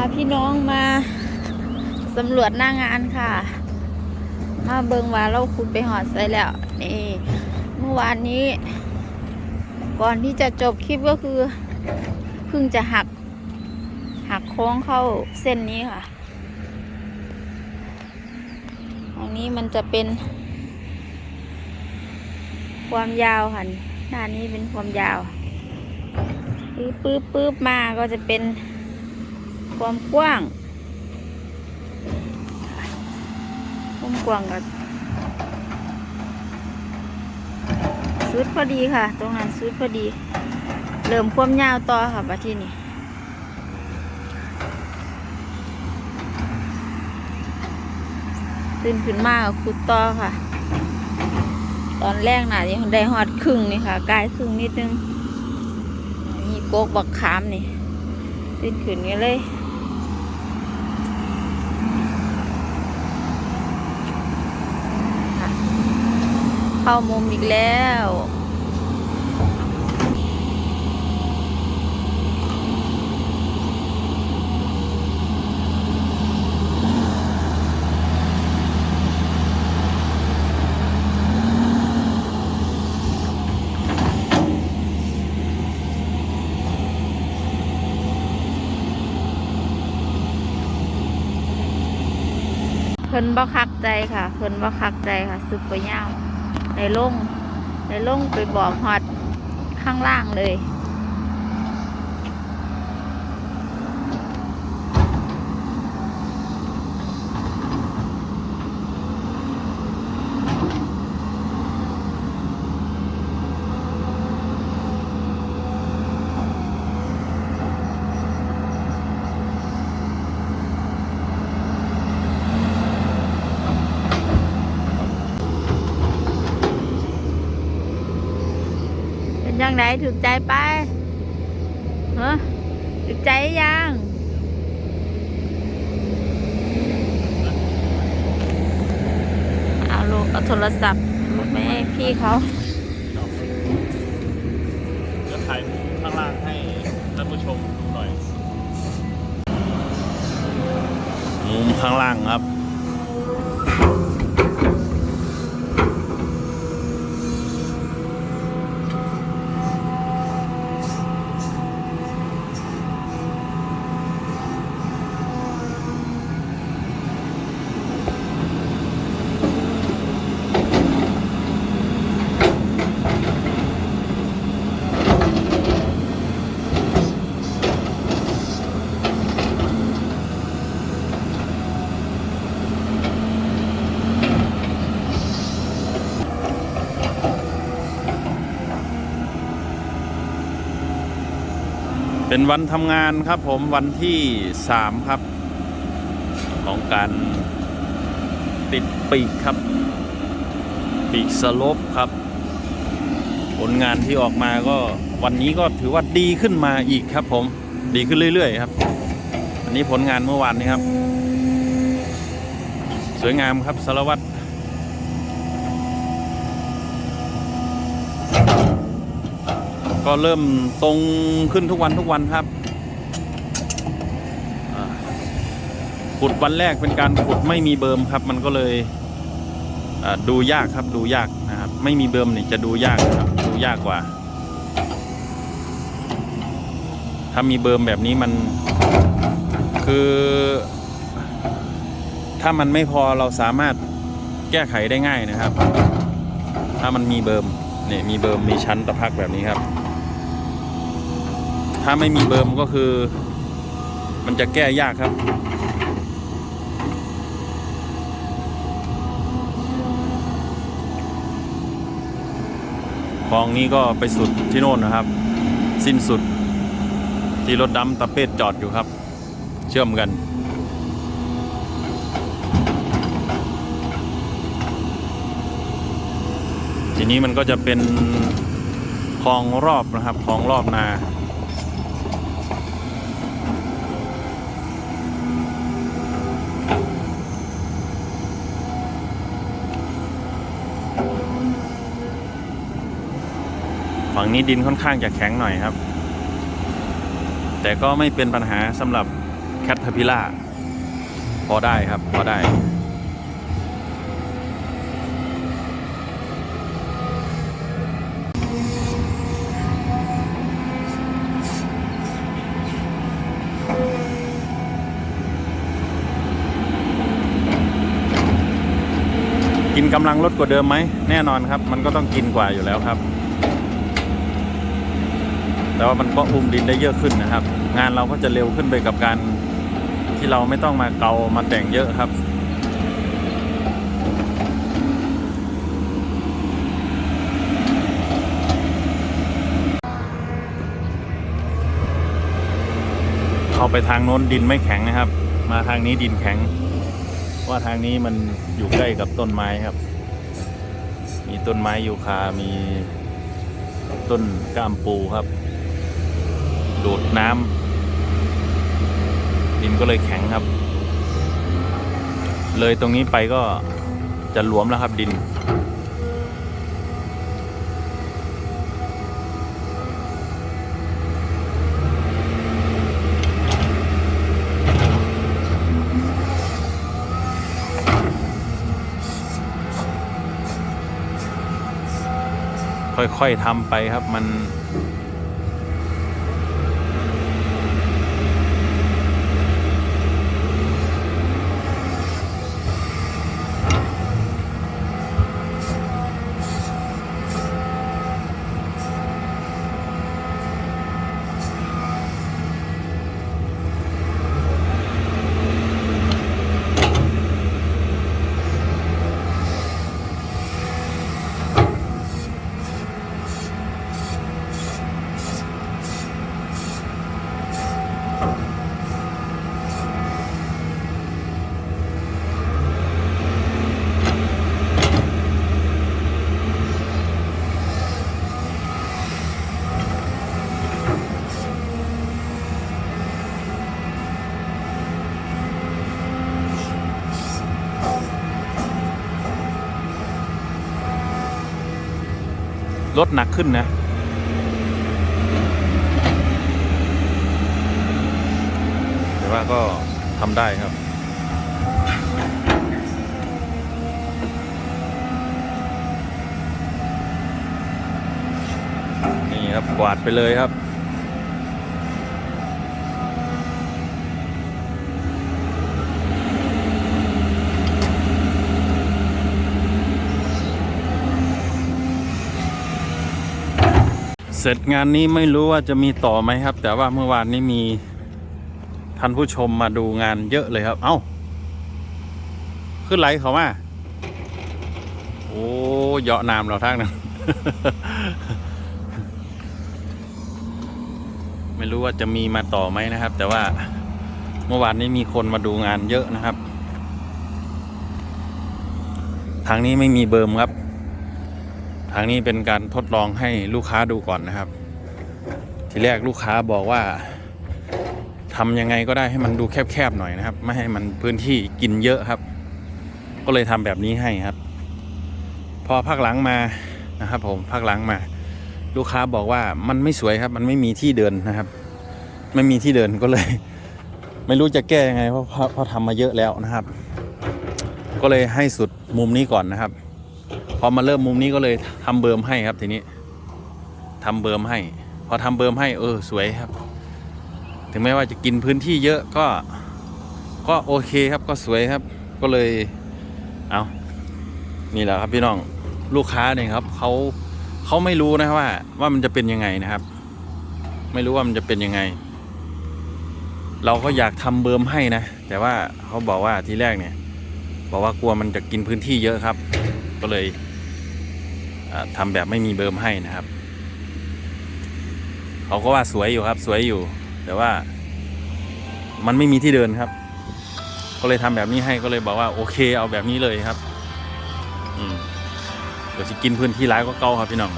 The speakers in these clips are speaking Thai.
าพี่น้องมาสำรวจหน้างานค่ะ มาเบิงว่าเราขุดไปหอดใส่แล้วนี่เมื่อวานนี้ ก่อนที่จะจบคลิปก็คือเพิ่งจะหัก หักโค้งเข้าเส้นนี้ค่ะตรงนี้มันจะเป็น ความยาวค่ะหน้านี้เป็นความยาว ปื๊บปื๊บปื๊บมาก็จะเป็น ความกว้างความกว้างกับสุดพอดีค่ะ ตรงนั้นสุดพอดี เริ่มความยาวต่อค่ะมาที่นี่ตื่นขึ้นมากคุดต่อค่ะ ตอนแรกน่ะยังได้หอดครึ่งนี่ค่ะกายครึ่งนิดนึงนี่โกกบักขามนี่ตื่นขึ้นกันเลย เข้ามุมอีกแล้วเพิ่นบ่คักใจค่ะ เพิ่นบ่คักใจค่ะสึกไปยาว ในลงในลงไปบอกฮอดข้างล่างเลย เป็นยังไงถูกใจไปฮะถูกใจยังเอาลูกเอาโทรศัพท์ไปให้พี่เขาจะถ่ายข้างล่างให้ท่านผู้ชมดูหน่อยมุมข้างล่างครับ เป็นวันทำงานครับผมวันที่สามครับ ของการติดปีกครับ ปีกสลปครับ ผลงานที่ออกมาก็วันนี้ก็ถือว่าดีขึ้นมาอีกครับผมดีขึ้นเรื่อย ๆ ครับ อันนี้ผลงานเมื่อวานนี้ครับ สวยงามครับสารวัตร ก็เริ่มตรงขึ้นทุกวันทุกวันครับขุดวันแรกเป็นการขุดไม่มีเบิร์มครับ มันก็เลยดูยากครับดูยากนะครับ ไม่มีเบิร์มนี่จะดูยากครับ ดูยากกว่า ถ้ามีเบิร์มแบบนี้มันคือ ถ้ามันไม่พอเราสามารถแก้ไขได้ง่ายนะครับ ถ้ามันมีเบิร์มเนี่ยมีเบิร์มมีชั้นตะพักแบบนี้ครับ ถ้าไม่มีเบิร์มก็คือ มันจะแก้ยากครับ คลองนี้ก็ไปสุดที่โน่นนะครับ สิ้นสุดที่รถดำตะเป็ดจอดอยู่ครับ เชื่อมกันทีนี้มันก็จะเป็นคลองรอบนะครับคลองรอบนา ฝั่งนี้ดินค่อนข้างจะแข็งหน่อยครับ แต่ก็ไม่เป็นปัญหาสำหรับแคทเทพิล่าพอได้ครับ พอได้ กินกำลังลดกว่าเดิมไหม แน่นอนครับ มันก็ต้องกินกว่าอยู่แล้วครับ แต่ว่ามันก็อุ้มดินได้เยอะขึ้นนะครับ งานเราก็จะเร็วขึ้นไปกับการที่เราไม่ต้องมาเกามาแต่งเยอะครับเข้าไปทางโน้นดินไม่แข็งนะครับ มาทางนี้ดินแข็ง ว่าทางนี้มันอยู่ใกล้กับต้นไม้ครับ มีต้นไม้ยูคา มีต้นก้ามปูครับ ดูดน้ำดินก็เลยแข็งครับ เลยตรงนี้ไปก็จะหลวมแล้วครับดิน ค่อยๆทำไปครับมัน รถหนักขึ้นนะ แต่ว่าก็ทำได้ครับ นี่ครับกวาดไปเลยครับ เสร็จงานนี้ไม่รู้ว่าจะมีต่อไหมครับ แต่ว่าเมื่อวานนี้มีท่านผู้ชมมาดูงานเยอะเลยครับ เอ้า ขึ้นไหลเขามา โอ้เหยาะนามเราทั้งนั้นไม่รู้ว่าจะมีมาต่อไหมนะครับ แต่ว่าเมื่อวานนี้มีคนมาดูงานเยอะนะครับ ทางนี้ไม่มีเบิร์มครับ ทางนี้เป็นการทดลองให้ลูกค้าดูก่อนนะครับ ทีแรกลูกค้าบอกว่าทำยังไงก็ได้ให้มันดูแคบๆหน่อยนะครับ ไม่ให้มันพื้นที่กินเยอะครับ ก็เลยทำแบบนี้ให้ครับ พอภาคหลังมานะครับ ผมภาคหลังมา ลูกค้าบอกว่ามันไม่สวยครับ มันไม่มีที่เดินนะครับ ไม่มีที่เดินก็เลย ไม่รู้จะแก้ยังไงเพราะเพราะเพราะทำมาเยอะแล้วนะครับ ก็เลยให้สุดมุมนี้ก่อนนะครับ พอมาเริ่มมุมนี้ก็เลยทำเบิร์มให้ครับทีนี้ทำเบิร์มให้ พอทำเบิร์มให้เออสวยครับ ถึงแม้ว่าจะกินพื้นที่เยอะก็ ก็โอเคครับก็สวยครับ ก็เลยเอานี่แหละครับพี่น้องลูกค้าเนี่ยครับเขาเขาไม่รู้นะว่า ว่ามันจะเป็นยังไงนะครับ ไม่รู้ว่ามันจะเป็นยังไง เราก็อยากทำเบิร์มให้นะแต่ว่าเขาบอกว่าทีแรกเนี่ย บอกว่ากลัวมันจะกินพื้นที่เยอะครับ ก็เลย อ่าทำแบบไม่มีเบิร์มให้นะครับเขาก็ว่าสวยอยู่ครับ สวยอยู่ แต่ว่า มันไม่มีที่เดินครับก็เลยทำแบบนี้ให้ก็เลยบอกว่าโอเค เอาแบบนี้เลยครับ อืมเดี๋ยวจะกินพื้นที่ร้ายก็เก่าครับพี่น้อง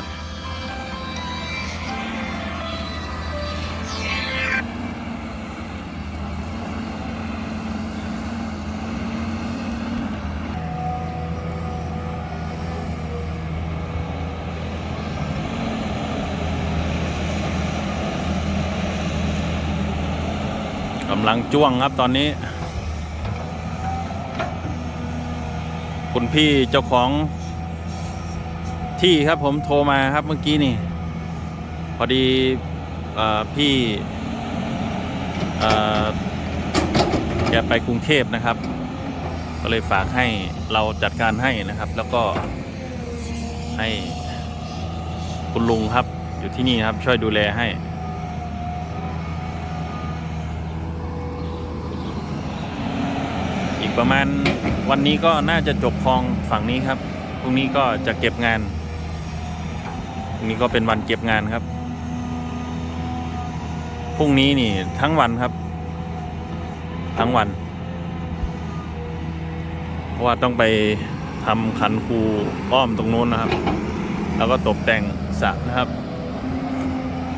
ลังจ้วงครับตอนนี้ คุณพี่เจ้าของที่ครับผมโทรมาครับเมื่อกี้นี่ พอดีอพี่เอ่อแกไปกรุงเทพนะครับ ก็เลยฝากให้เราจัดการให้นะครับ แล้วก็ให้คุณลุงครับอยู่ที่นี่ครับช่วยดูแลให้ อีก ประมาณวันนี้ก็น่าจะจบคลองฝั่งนี้ครับพรุ่งนี้ก็จะเก็บงานพรุ่งนี้ก็เป็นวันเก็บงานครับพรุ่งนี้นี่ทั้งวันครับ ทั้งวัน เพราะว่าต้องไปทำคันคูอ้อมตรงนู้นนะครับ แล้วก็ตกแต่งสระนะครับ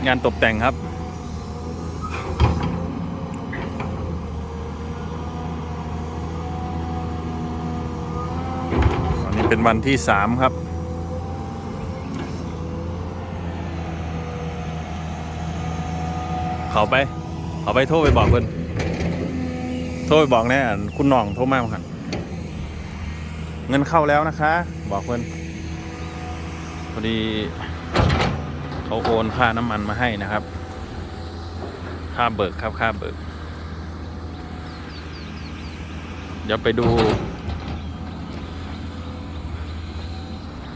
งานตกแต่งครับ อันนี้ เป็นวันที่สามครับ เขาไป เขาไปโทรไปบอกเพิ่อนโทรไปบอกแน่คุณน่องโทรมาครับเงินเข้าแล้วนะคะ บอกเพิ่อนพอดีเขาโอนค่าน้ำมันมาให้นะครับ ค่าเบิกครับค่าเบิก เดี๋ยวไปดู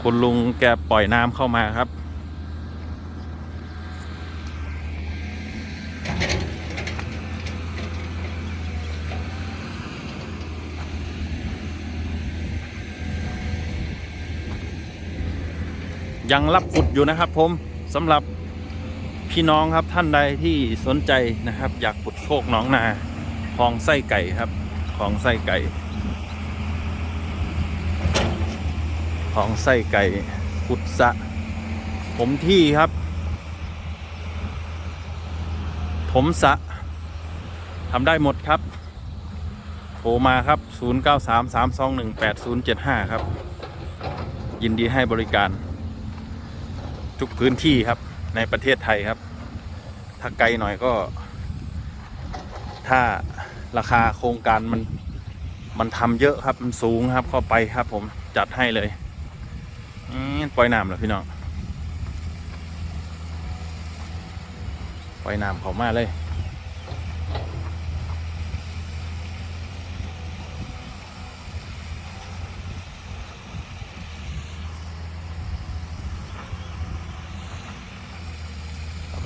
คุณลุงแกปล่อยน้ำเข้ามาครับ ยังรับขุดอยู่นะครับผมสำหรับพี่น้องครับท่านใดที่สนใจนะครับ อยากขุดโคกหนองนาคลองไส้ไก่ครับคลองไส้ไก่ คลองไส้ไก่ขุดสระผมที่ครับ ผมสะทำได้หมดครับโทรมาครับ 0933218075 ครับ ยินดีให้บริการ ทุกพื้นที่ครับในประเทศไทยครับ ถ้าไกลหน่อยก็ ถ้าราคาโครงการมันมันทำเยอะครับ มันสูงครับ เข้าไปครับผมจัดให้เลย ปล่อยน้ำเหรอพี่น้อง ปล่อยน้ำเขามาเลย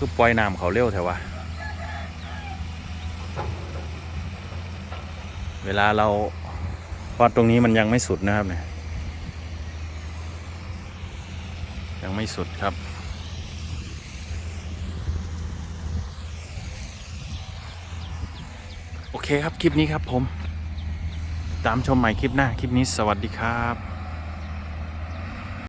คือปล่อยน้ำเขาเร็วแถววะเวลาเราพราะตรงนี้มันยังไม่สุดนะครับเนี่ย ยังไม่สุดครับ โอเคครับคลิปนี้ครับผม ตามชมใหม่คลิปหน้า คลิปนี้สวัสดีครับ